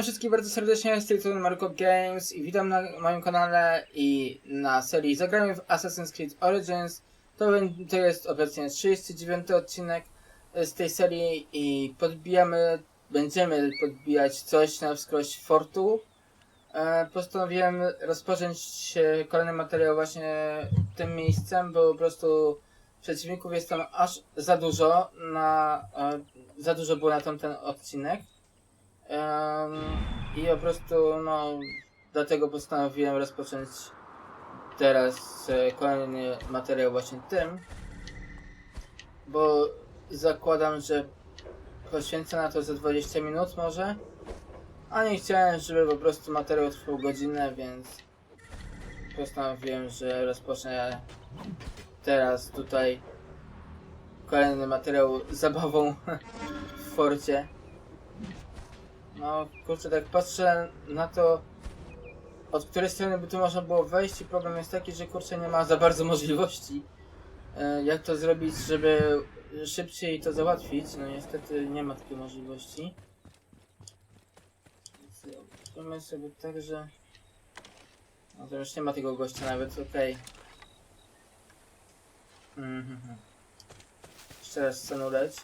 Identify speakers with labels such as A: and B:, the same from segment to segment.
A: Witam wszystkich bardzo serdecznie, z tej strony Marco Games i witam na moim kanale i na serii Zagramy w Assassin's Creed Origins. To, to jest obecnie 39 odcinek e, z tej serii i podbijamy, będziemy podbijać coś na wskroś fortu. E, postanowiłem rozpocząć kolejny materiał właśnie tym miejscem, bo po prostu przeciwników jest tam aż za dużo, na, e, za dużo było na tamten odcinek. I po prostu, no, dlatego postanowiłem rozpocząć teraz e, kolejny materiał właśnie tym, bo zakładam, że poświęcę na to za 20 minut może, a nie chciałem, żeby po prostu materiał trwał godzinę, więc postanowiłem, że rozpocznę teraz tutaj kolejny materiał zabawą w forcie. No kurczę, tak patrzę na to, od której strony by tu można było wejść i problem jest taki, że kurczę nie ma za bardzo możliwości, e, jak to zrobić, żeby szybciej to załatwić. No niestety nie ma takiej możliwości. Więc Zróbmy sobie tak, że... No to już nie ma tego gościa nawet, okej. Mhm. Jeszcze raz scenu leć.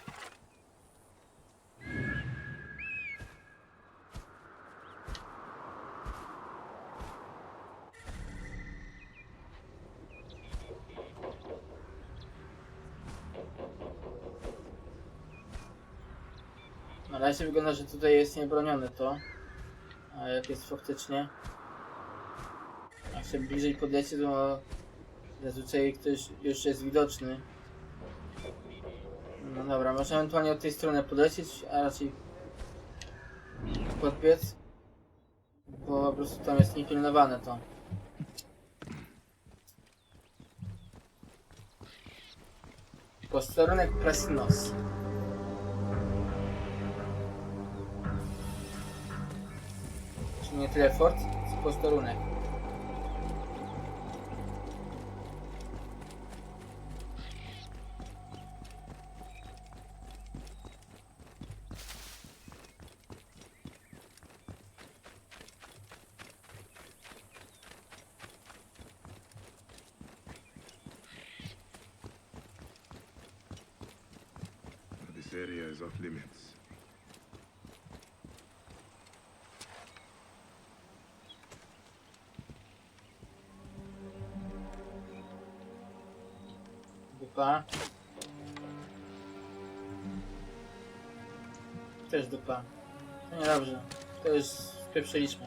A: Na razie wygląda, że tutaj jest niebronione to. A jak jest faktycznie. Jak się bliżej podlecie, to zazwyczaj ktoś już jest widoczny. No dobra, może ewentualnie od tej strony podlecieć, a raczej podbiec. Bo po prostu tam jest niepilnowane to. Posterunek Presinos. Czyli nie tyle fort, co posterunek.
B: This area is off limits.
A: Dupa. Też dupa. No niedobrze. To już spieprzyliśmy.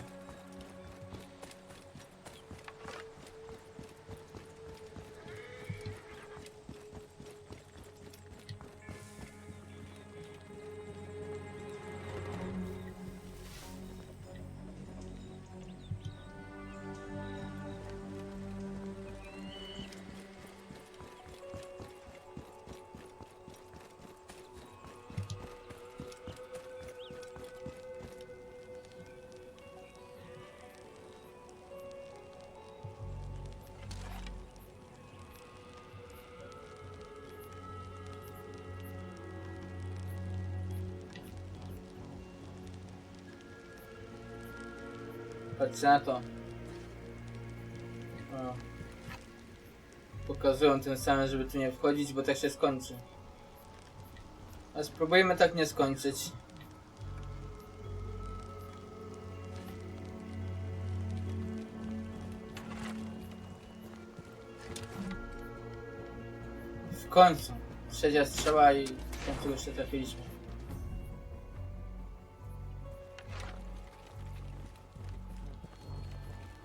A: Patrzcie na to. O. Pokazują tym samym, żeby tu nie wchodzić, bo tak się skończy. A spróbujmy tak nie skończyć. W końcu. Trzecia strzała i w końcu jeszcze trafiliśmy.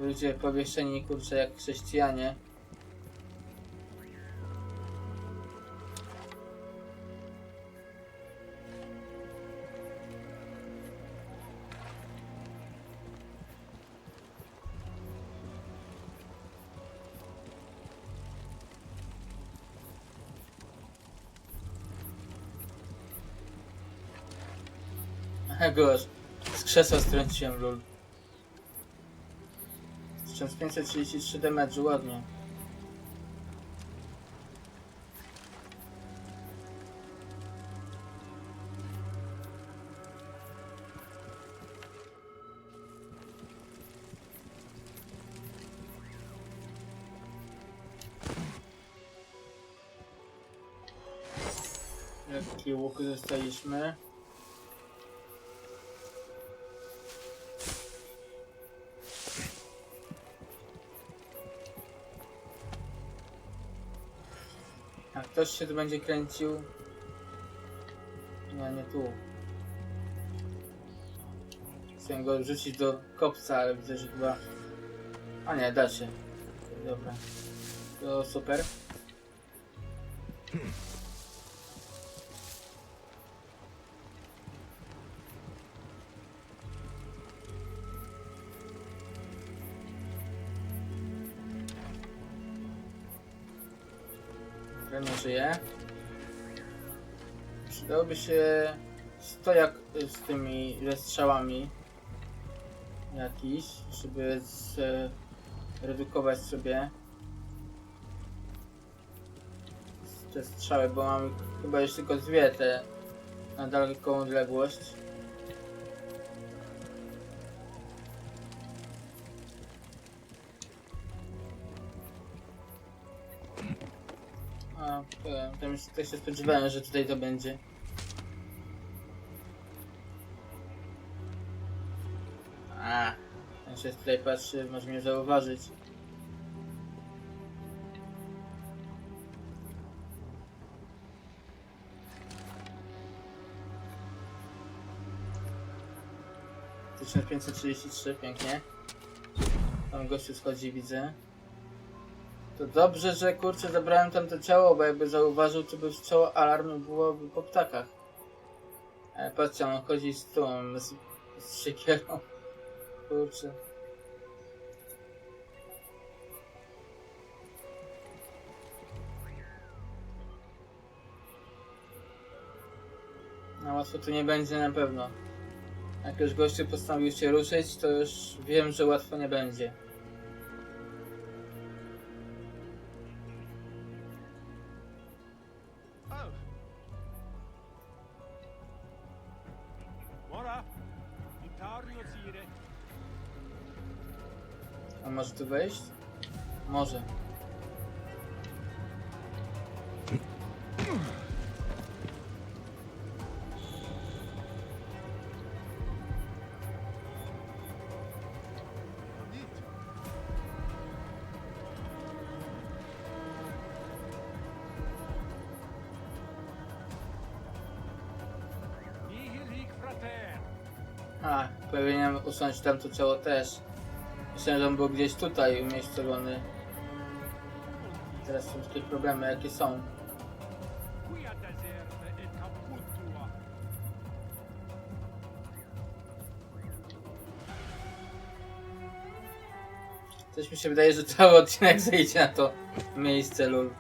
A: Ludzie powieszeni kurczę jak chrześcijanie. Gosh. Z krzesła strąciłem, lul. 1533 damage'u, ładnie. Jaki łuk dostaliśmy? Się tu będzie kręcił. Nie, nie tu. Chcę go rzucić do kopca, ale widzę, że chyba... A nie, da się. Dobra. To super. Przydałoby się stojak z tymi strzałami jakiś, żeby zredukować sobie te strzały, bo mam chyba już tylko dwie te na daleką odległość. A, to już też się spodziewałem, że tutaj to będzie. Się tutaj patrzy, może mnie zauważyć. Tysiąc pięćset trzydzieści trzy, pięknie. Tam gościu schodzi, widzę. To dobrze, że kurczę zabrałem tam to ciało, bo jakby zauważył, to by strzał alarmu byłoby po ptakach. Ale patrzcie, on chodzi z tą, z, z siekierą. Kurczę. Łatwo tu nie będzie na pewno. Jak już gościu postanowił się ruszyć, to już wiem, że łatwo nie będzie. A może tu wejść? Może. A, powinienem usunąć tamto ciało też. Myślałem, że on był gdzieś tutaj umiejscowiony. Teraz są takie problemy, jakie są. Coś mi się wydaje, że cały odcinek zejdzie na to miejsce, lul.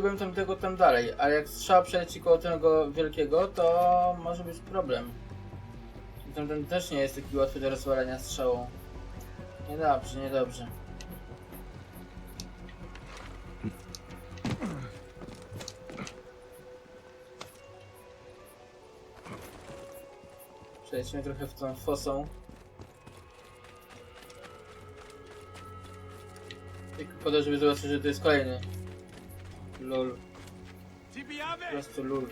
A: Powaliłbym tam tego tam dalej, ale jak strzała przeleci koło tego wielkiego, to może być problem. Tamten też nie jest taki łatwy do rozwalenia strzałą. Niedobrze, niedobrze. Przejdźmy trochę w tą fosą. Tylko po to, żeby zobaczyć, że to jest kolejny. Lol. Po prostu lol.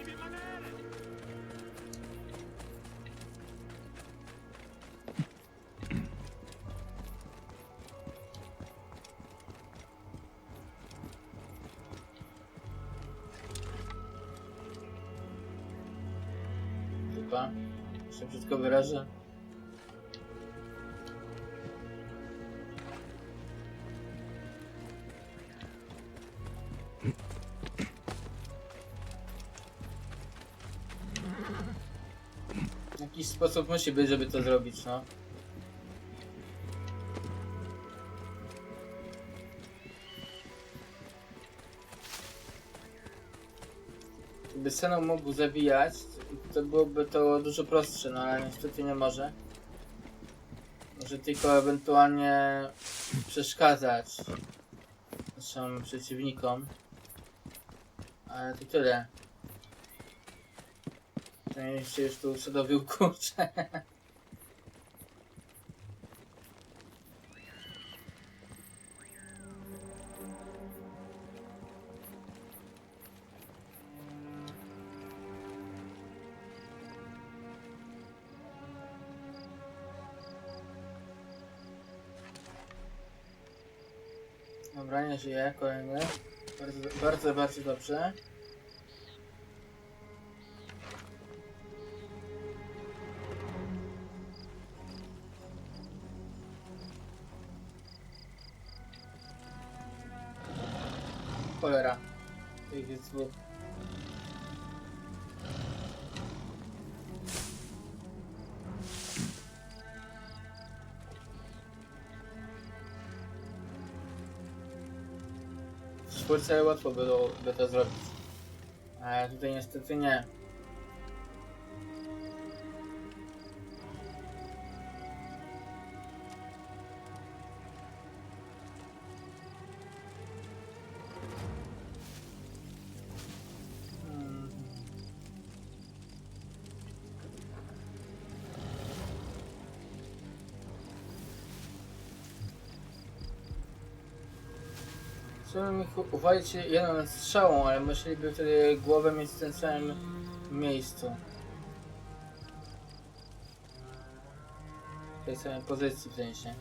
A: Chyba. Się brzydko wyrażę. Jakiś sposób musi być, żeby to zrobić, no. Gdyby Seno mógł zabijać, to byłoby to dużo prostsze, no ale niestety nie może. Może tylko ewentualnie przeszkadzać naszym przeciwnikom. Ale to tyle. Szczęście już tu usadowił kurczę. Dobra, nie żyje, kolejny. Bardzo, bardzo, bardzo dobrze. Ich jest dwóch. W czwórce łatwo byłoby to zrobić. Ale tutaj niestety nie. Chciałbym ich uwalić jedną strzałą, ale musieliby wtedy głowę mieć w tym samym miejscu. W tej samej pozycji w sensie.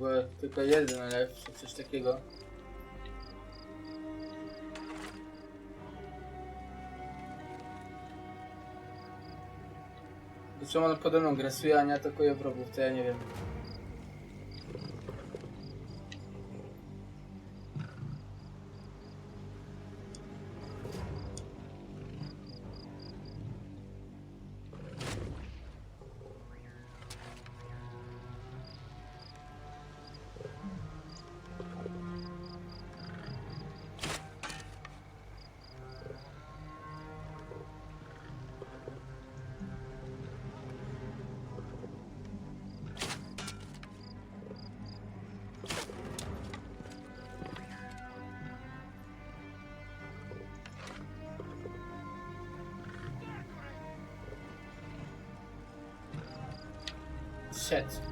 A: Było tylko jeden lew, czy coś takiego. Dlaczego on pode mną grasuje, a nie atakuje wrogów, to ja nie wiem.
C: sense.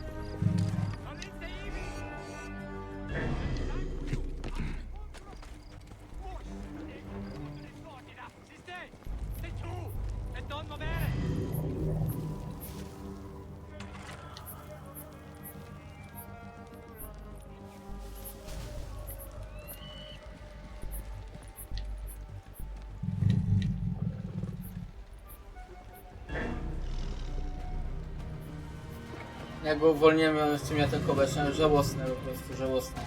A: Jak go uwolniłem, miałem z tym atakować, no, żałosne po prostu, żałosne.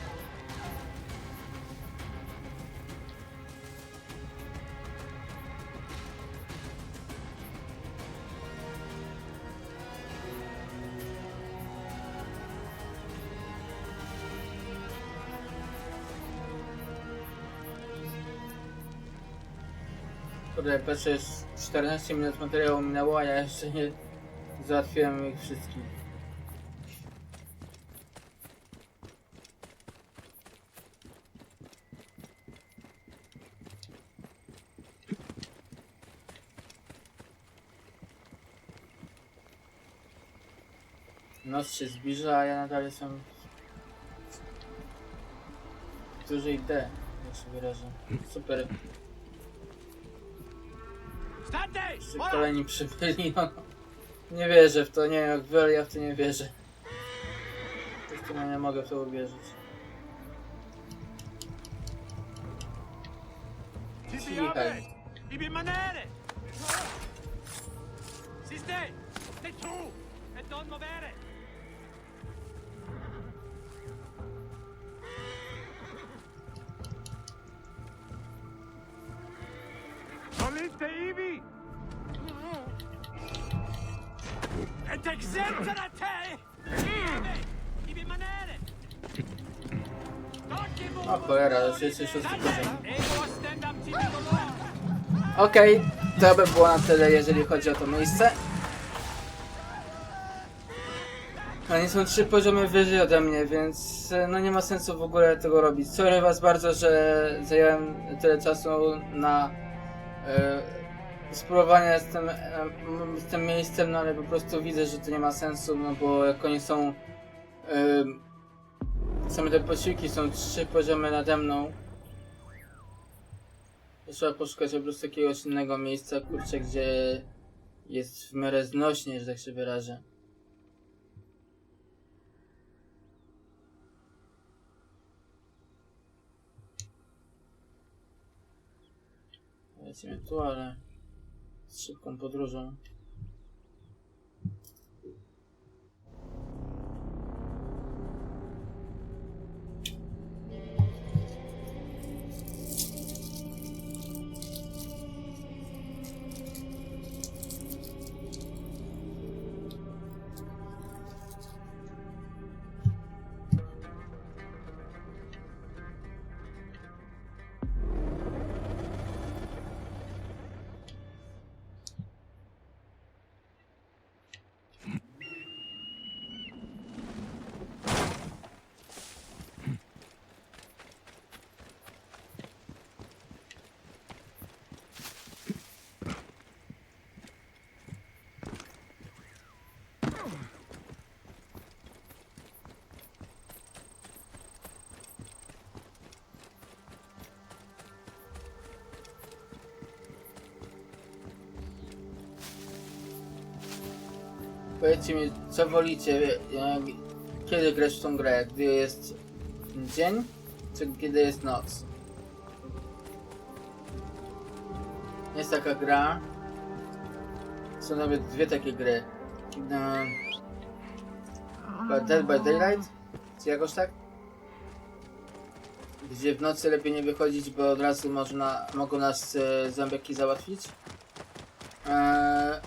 A: Kurde, już 14 minut materiału minęło, a ja jeszcze nie załatwiłem ich wszystkich. Noc się zbliża, a ja nadal jestem w dużej D, jak się wyrażę. Super,
C: Ora!
A: kolejni przybyli, no. Nie wierzę w to, nie jak wy, ja w to nie wierzę. Prostu no, nie mogę w to uwierzyć. Cichaj. Już jest szósty poziom. Okej, to by było na tyle, jeżeli chodzi o to miejsce. Oni są trzy poziomy wyżej ode mnie, więc e, no nie ma sensu w ogóle tego robić. Sorry was bardzo, że zająłem tyle czasu na e, spróbowanie z tym, e, z tym miejscem, no ale po prostu widzę, że to nie ma sensu, no bo jak oni są... same te posiłki są trzy poziomy nade mną. Trzeba poszukać po prostu jakiegoś innego miejsca, kurczę, gdzie jest w miarę znośnie, że tak się wyrażę. Lecimy tu, ale z szybką podróżą. Powiedzcie mi, co wolicie, kiedy grać w tą grę? Gdy jest dzień, czy kiedy jest noc? Jest taka gra, są nawet dwie takie gry. No, Dead by Daylight, czy jakoś tak? Gdzie w nocy lepiej nie wychodzić, bo od razu można, mogą nas e, zombiaki załatwić. E,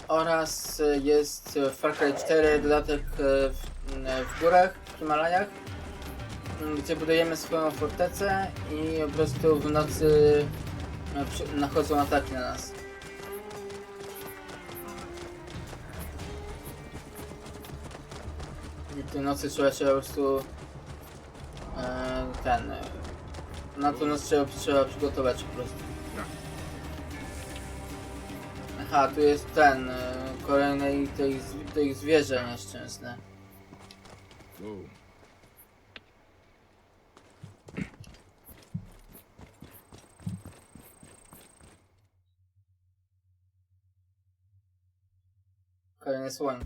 A: oraz jest Far Cry 4 dodatek w, w górach, w Himalajach, gdzie budujemy swoją fortecę i po prostu w nocy e, nachodzą ataki na nas. I w nocy trzeba się po prostu e, ten na tą noc trzeba, trzeba przygotować po prostu. Aha, tu jest ten, y, kolejnej tej, zw- tej zwierzę nieszczęsne.
B: Whoa.
A: Kolejny słoń.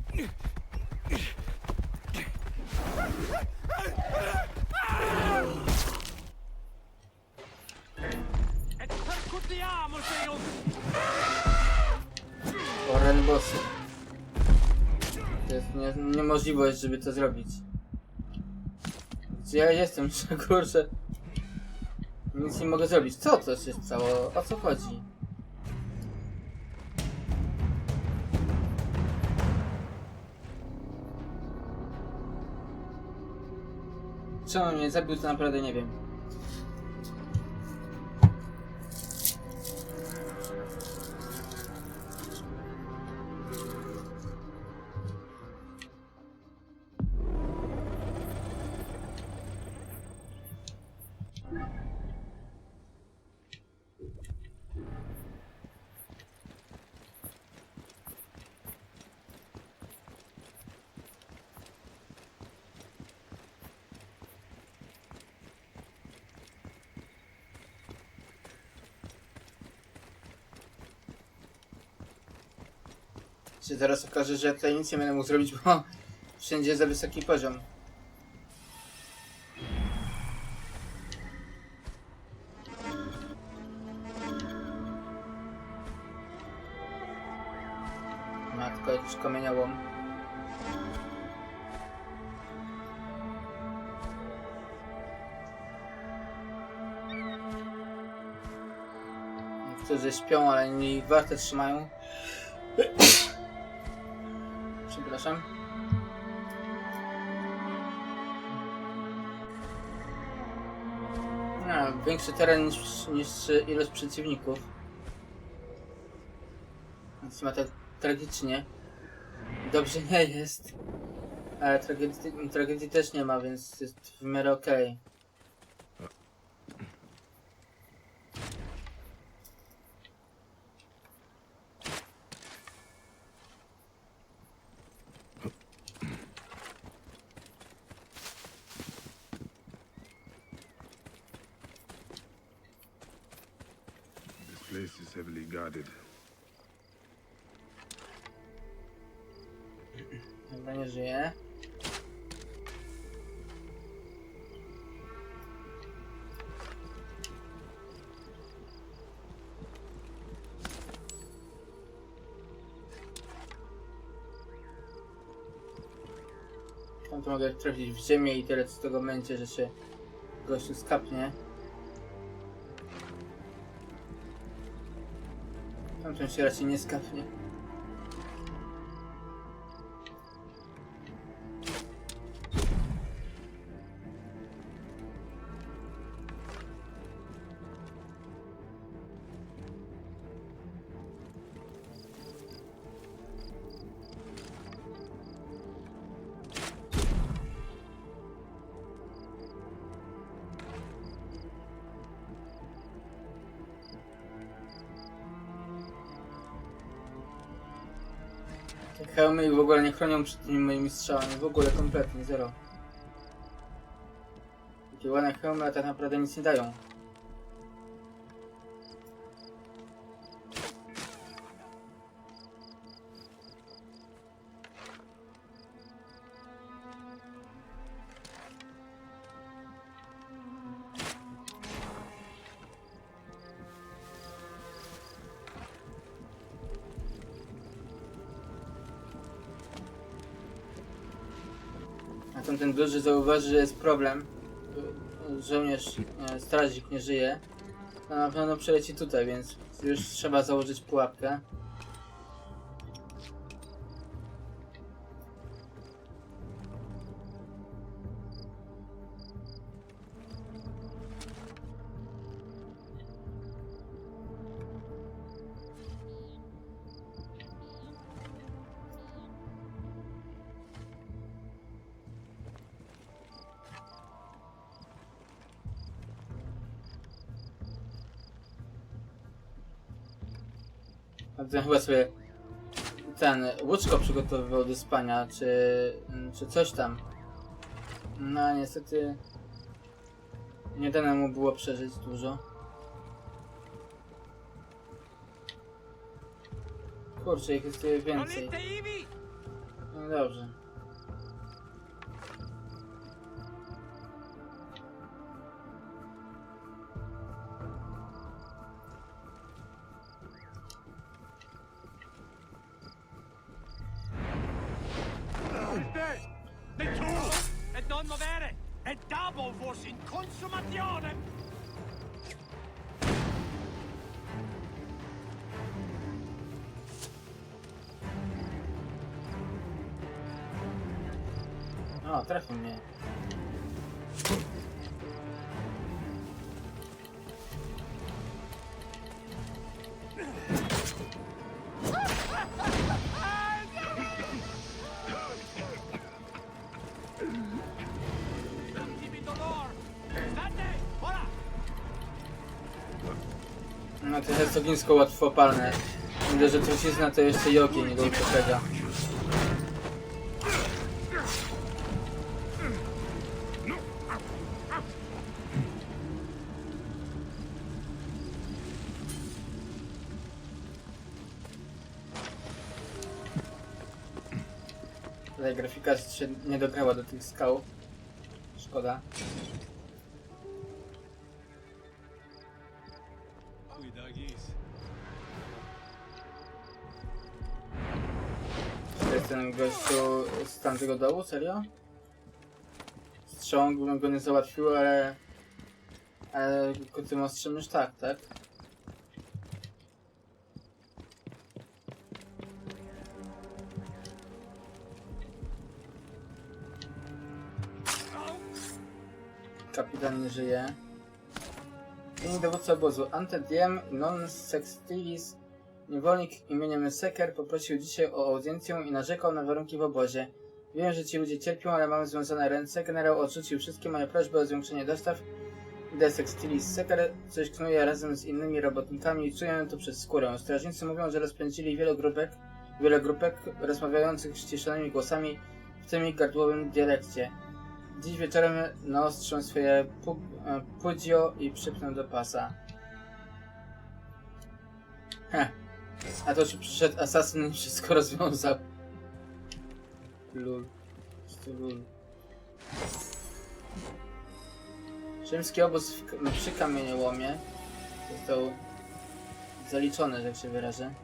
A: Oren bossy. To jest nie, niemożliwość, żeby to zrobić. Gdzie ja jestem, że kurczę. Nic nie mogę zrobić. Co to się stało? O co chodzi? Czemu mnie zabił, to naprawdę nie wiem. zaraz okaże, że ja tutaj nic nie będę mógł zrobić, bo wszędzie za wysoki poziom. Matko, jakiś kamieniołom. Niektórzy śpią, ale nie warte trzymają. Przepraszam. No, większy teren niż, niż ilość przeciwników. Więc ma tak tragicznie. Dobrze nie jest. Ale tragedii, tragedii też nie ma, więc jest w miarę okej.
B: This place is heavily guarded.
A: Chyba nie żyje. Tam to mogę trafić w ziemię i tyle z tego będzie, że się gościu skapnie. Się raczej nie skapnie. Hełmy w ogóle nie chronią przed tymi moimi strzałami, w ogóle kompletnie, zero. Takie ładne hełmy, a tak naprawdę nic nie dają. Duży zauważy, że jest problem. y, Żołnierz, e, strażnik nie żyje. To na pewno przeleci tutaj, więc już trzeba założyć pułapkę. A ten chyba sobie ten łóżko przygotowywał do spania, czy, czy coś tam. No niestety nie dane mu było przeżyć dużo. Kurczę, ich jest więcej. No dobrze.
C: forse in consumazione! No, tre
A: sono. To jest ognisko łatwopalne. Widzę, że trucizna to jeszcze i ogień go uprzedza. Tutaj grafika się nie dograła do tych skał. Szkoda. Gościu z tamtego dołu? Serio? Strzałą bym go nie załatwił, ale... Ale tym ostrzem już tak, tak? Kapitan nie żyje. Inni dowódca obozu Antediem non sextilis Niewolnik imieniem Seker poprosił dzisiaj o audiencję i narzekał na warunki w obozie. Wiem, że ci ludzie cierpią, ale mam związane ręce. Generał odrzucił wszystkie moje prośby o zwiększenie dostaw. Desek Stilis Seker coś knuje razem z innymi robotnikami i czuję to przez skórę. Strażnicy mówią, że rozpędzili wiele grupek, wiele grupek rozmawiających ściszonymi głosami w tym ich gardłowym dialekcie. Dziś wieczorem naostrzę swoje pu- e, pudzio i przypnę do pasa. Heh. A to czy przyszedł asasyn i wszystko rozwiązał. Lul. To lul. Rzymski obóz w, przy kamieniołomie został zaliczony, że tak się wyrażę.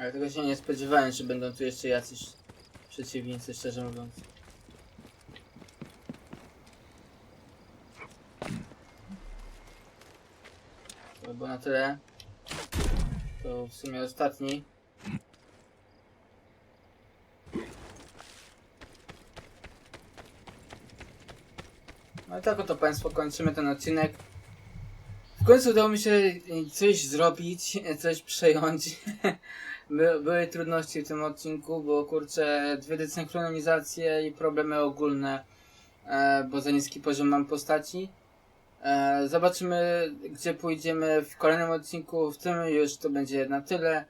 A: Ale tego się nie spodziewałem, że będą tu jeszcze jacyś przeciwnicy, szczerze mówiąc. To było na tyle. To w sumie ostatni. No i tak oto Państwo kończymy ten odcinek. W końcu udało mi się coś zrobić, coś przejąć. By, były trudności w tym odcinku, bo kurczę, dwie desynchronizacje i problemy ogólne, e, bo za niski poziom mam postaci. E, zobaczymy, gdzie pójdziemy w kolejnym odcinku. W tym już to będzie na tyle.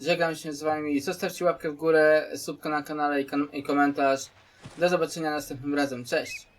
A: Żegnam się z Wami. Zostawcie łapkę w górę, subkę na kanale i, i komentarz. Do zobaczenia następnym razem. Cześć!